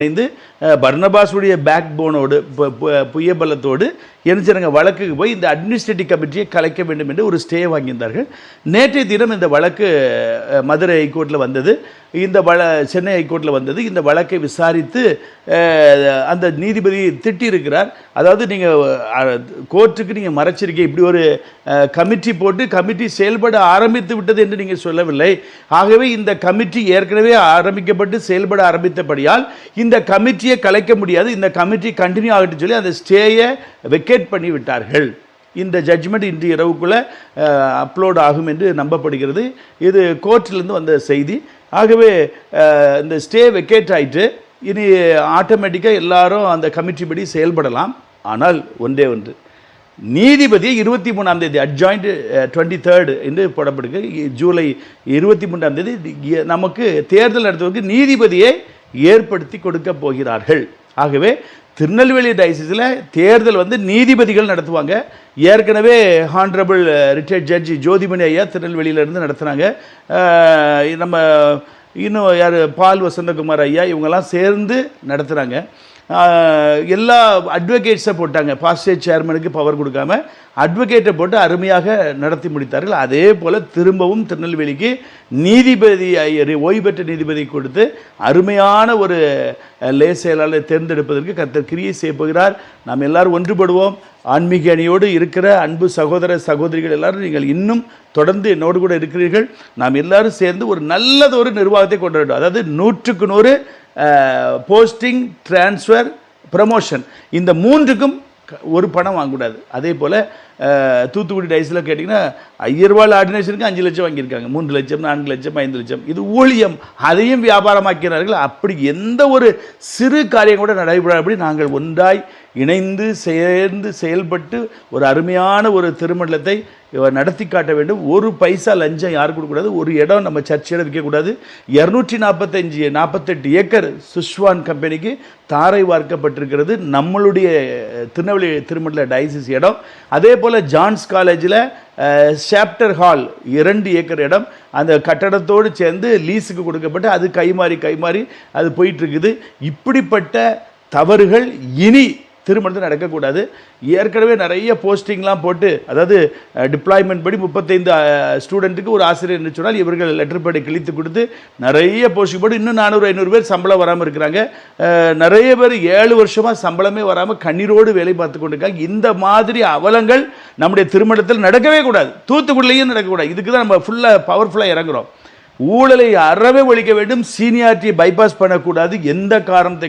இணைந்து பர்னபாஸுடைய பேக் போனோடு புயபலத்தோடு என்ன வழக்குக்கு போய் இந்த அட்மினிஸ்ட்ரேட்டிவ் கமிட்டியை கலைக்க வேண்டும் என்று ஒரு ஸ்டே வாங்கியிருந்தார்கள். நேற்றைய தினம் இந்த வழக்கு மதுரை ஹைகோர்ட்டில் வந்தது. இந்த வழ சென்னை ஹைகோர்ட்டில் வந்தது. இந்த வழக்கை விசாரித்து அந்த நீதிபதி திட்டியிருக்கிறார். அதாவது நீங்கள் கோர்ட்டுக்கு நீங்கள் மறைச்சிருக்கீங்க. இப்படி ஒரு கமிட்டி போட்டு கமிட்டி செயல்பட ஆரம்பித்து விட்டது என்று நீங்கள் சொல்லவில்லை. ஆகவே இந்த கமிட்டி ஏற்கனவே ஆரம்பிக்கப்பட்டு செயல்பட ஆரம்பித்தபடியால் இந்த கமிட்டியை கலைக்க முடியாது. இந்த கமிட்டி கண்டினியூ ஆகட்டும் சொல்லி அந்த ஸ்டேயை வெக்கேட் பண்ணி விட்டார்கள் இந்த ஜட்ஜ்மெண்ட் இன்று இரவுக்குள்ளே அப்லோட் ஆகும் என்று நம்பப்படுகிறது. இது கோர்ட்டிலேருந்து வந்த செய்தி. ஆகவே இந்த ஸ்டே வெக்கேட் ஆயிட்டு இனி ஆட்டோமேட்டிக்காக எல்லாரும் அந்த கமிட்டி படி செயல்படலாம். ஆனால் ஒன்றே ஒன்று. நீதிபதி இருபத்தி மூணாம் தேதி அட்ஜாயிண்ட் டுவெண்ட்டி தேர்டு என்று போடப்படுக்கு ஜூலை இருபத்தி மூன்றாம் தேதி நமக்கு தேர்தல் நடத்துவதற்கு நீதிபதியை ஏற்படுத்தி கொடுக்க போகிறார்கள். ஆகவே திருநெல்வேலி டைசிஸில் தேர்தல் வந்து நீதிபதிகள் நடத்துவாங்க. ஏற்கனவே ஹான்ரபிள் ரிட்டையர்ட் ஜட்ஜி ஜோதிமணி ஐயா திருநெல்வேலியிலேருந்து நடத்துனாங்க. நம்ம இன்னும் யார் பால் வசந்தகுமார் ஐயா இவங்கெல்லாம் சேர்ந்து நடத்துகிறாங்க எல்லா அட்வொகேட்ஸை போட்டாங்க. பாஸ்டேஜ் சேர்மனுக்கு பவர் கொடுக்காம அட்வொகேட்டை போட்டு அருமையாக நடத்தி முடித்தார்கள். அதே போல் திரும்பவும் திருநெல்வேலிக்கு நீதிபதி ஓய்வு பெற்ற நீதிபதி கொடுத்து அருமையான ஒரு லே செயலாளரை தேர்ந்தெடுப்பதற்கு கத்தர் கிரியை செய்ய போகிறார். நாம் எல்லாரும் ஒன்றுபடுவோம். ஆன்மீக அணியோடு இருக்கிற அன்பு சகோதர சகோதரிகள் எல்லாரும் நீங்கள் இன்னும் தொடர்ந்து என்னோடு கூட இருக்கிறீர்கள். நாம் எல்லாரும் சேர்ந்து ஒரு நல்லது ஒரு நிர்வாகத்தை கொண்டு வேண்டும் அதாவது நூற்றுக்கு நூறு போஸ்டிங் ட்ரான்ஸ்ஃபர் ப்ரமோஷன் இந்த மூன்றுக்கும் ஒரு பணம் வாங்கக்கூடாது. அதே போல் தூத்துக்குடி டைஸில் கேட்டிங்கன்னா ஐயரூபாயில் ஆர்டினேஷனுக்கு அஞ்சு லட்சம் வாங்கியிருக்காங்க. மூன்று லட்சம் நான்கு லட்சம் ஐந்து லட்சம். இது ஊழியம். அதையும் வியாபாரமாக்கிறார்கள் அப்படி எந்த ஒரு சிறு காரியம் கூட நடைபெறாதபடி நாங்கள் ஒன்றாய் இணைந்து சேர்ந்து செயல்பட்டு ஒரு அருமையான ஒரு திருமண்டலத்தை நடத்தி காட்ட வேண்டும். ஒரு பைசா லஞ்சம் யாரும் கொடுக்கக்கூடாது? ஒரு இடம் நம்ம சர்ச்சையில் விற்கக்கூடாது. இரநூற்றி நாற்பத்தஞ்சு நாற்பத்தெட்டு ஏக்கர் சுஷ்வான் கம்பெனிக்கு தாரை வார்க்கப்பட்டிருக்கிறது. நம்மளுடைய திருநெல்வேலி திருமண்டல டயசிஸ் இடம். அதே போல் ஜான்ஸ் காலேஜில் சாப்டர் ஹால் இரண்டு ஏக்கர் இடம். அந்த கட்டடத்தோடு சேர்ந்து லீஸுக்கு கொடுக்கப்பட்டு அது கைமாறி கைமாறி அது போயிட்டுருக்குது இப்படிப்பட்ட தவறுகள் இனி திருமணத்தில் நடக்கக்கூடாது. ஏற்கனவே நிறைய போஸ்டிங்லாம் போட்டு அதாவது டிப்ளாய்மெண்ட் படி முப்பத்தைந்து ஸ்டூடெண்ட்டுக்கு ஒரு ஆசிரியர் சொன்னால் இவர்கள் லெட்டர் படி கிழித்து கொடுத்து நிறைய போஸ்டிங் போட்டு இன்னும் நானூறு ஐநூறு பேர் சம்பளம் வராமல் இருக்கிறாங்க. நிறைய பேர் ஏழு வருஷமாக சம்பளமே வராமல் கண்ணீரோடு வேலை பார்த்து கொண்டிருக்காங்க. இந்த மாதிரி அவலங்கள் நம்முடைய திருமணத்தில் நடக்கவே கூடாது. தூத்துக்குடிலையும் நடக்கக்கூடாது. இதுக்கு தான் நம்ம ஃபுல்லாக பவர்ஃபுல்லாக இறங்குறோம். ஊழலை அறவே ஒழிக்க வேண்டும். சீனியாரிட்டியை பைபாஸ் பண்ணக்கூடாது. எந்த காரணத்தை